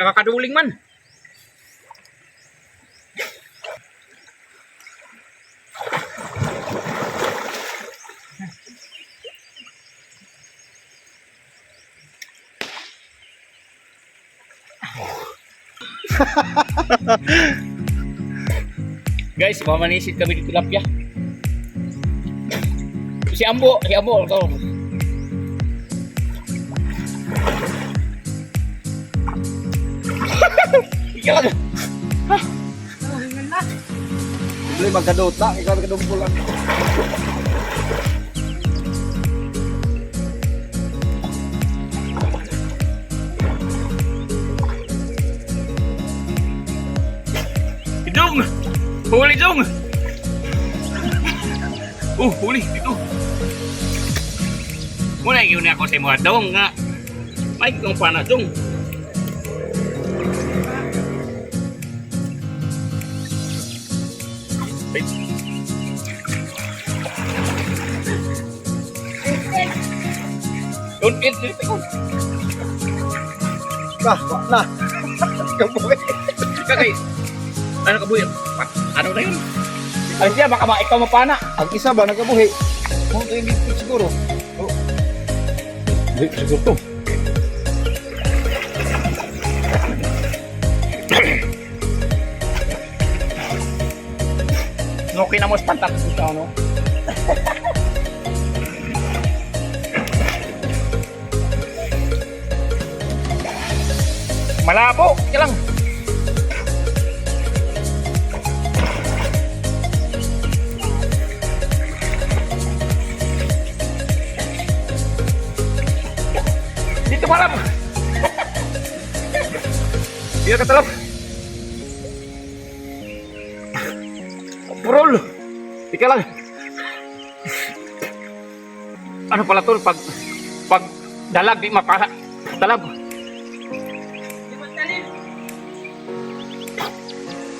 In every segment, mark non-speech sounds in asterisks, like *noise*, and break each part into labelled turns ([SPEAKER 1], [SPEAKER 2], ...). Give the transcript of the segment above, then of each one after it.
[SPEAKER 1] nakakaduling man. *laughs* Guys, mamanisid kami di tilapia. Si Ambo, si Ambo, Siya ka Ha?
[SPEAKER 2] Ano Problema ka dota, ikaw ka
[SPEAKER 1] dumpulan. Hidong! Huli, Dong! Oh, huli, dito. Muna yun ako sa mga dong nga. Mike, kung paano, Dong. Yun, yun, yun.
[SPEAKER 2] Nah, wak na. Kaboy.
[SPEAKER 1] Kakay, ano ka buhay? Ano na yun? Ay siya, baka ma ikaw mapana.
[SPEAKER 2] Ang isa ba nagkabuhi? Kung gigit siguro.
[SPEAKER 1] Hindi, siguro to. No, kinamos pantat sa ano. Malabo, kaya lang. Dito malam. Biar ketelap. Purol. Ika lang. Ano pala to pag pag dalag di mapala. Dalag.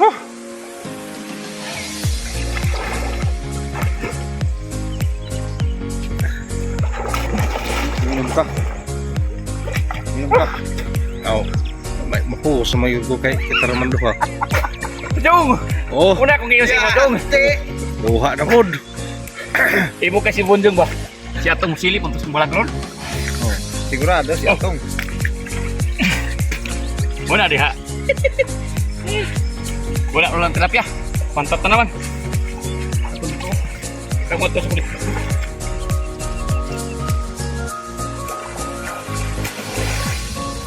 [SPEAKER 1] Oh.
[SPEAKER 2] Minum ka. Minum ka. Aw. May mapo sa mayo ko kay kita raman duha.
[SPEAKER 1] Jong.
[SPEAKER 2] Oh,
[SPEAKER 1] Una kong ngayon sa imo Jong.
[SPEAKER 2] duha na pod.
[SPEAKER 1] Imo kasi bunjong ba? Si atong silip untuk sembalang ron.
[SPEAKER 2] Oh, sigurado si Atong.
[SPEAKER 1] Muna diha. Wala ulang tilapia. Pantat na naman. Kamu sa kulit.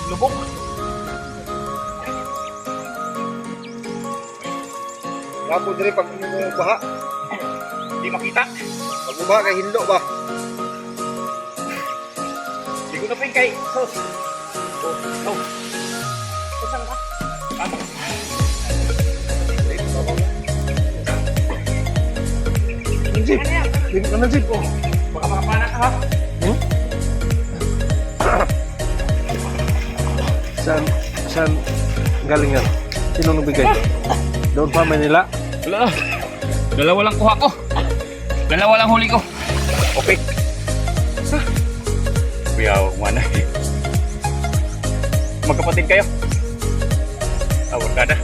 [SPEAKER 1] Lubok.
[SPEAKER 2] Lapo diri pag baha.
[SPEAKER 1] Di makita.
[SPEAKER 2] Pag baha kay hindo ba?
[SPEAKER 1] Di ko na ping kay sos. Oh, oh. Saan ka? Tama.
[SPEAKER 2] Nanjib. Hindi ka
[SPEAKER 1] baka ka ha.
[SPEAKER 2] Saan, saan galing yan? Sino nagbigay? Doon pa Manila?
[SPEAKER 1] Wala. Dalawa lang kuha ko. Dalawa lang huli ko. Okay. Kuya, mana. Magkapatid kayo. Tawag ka na.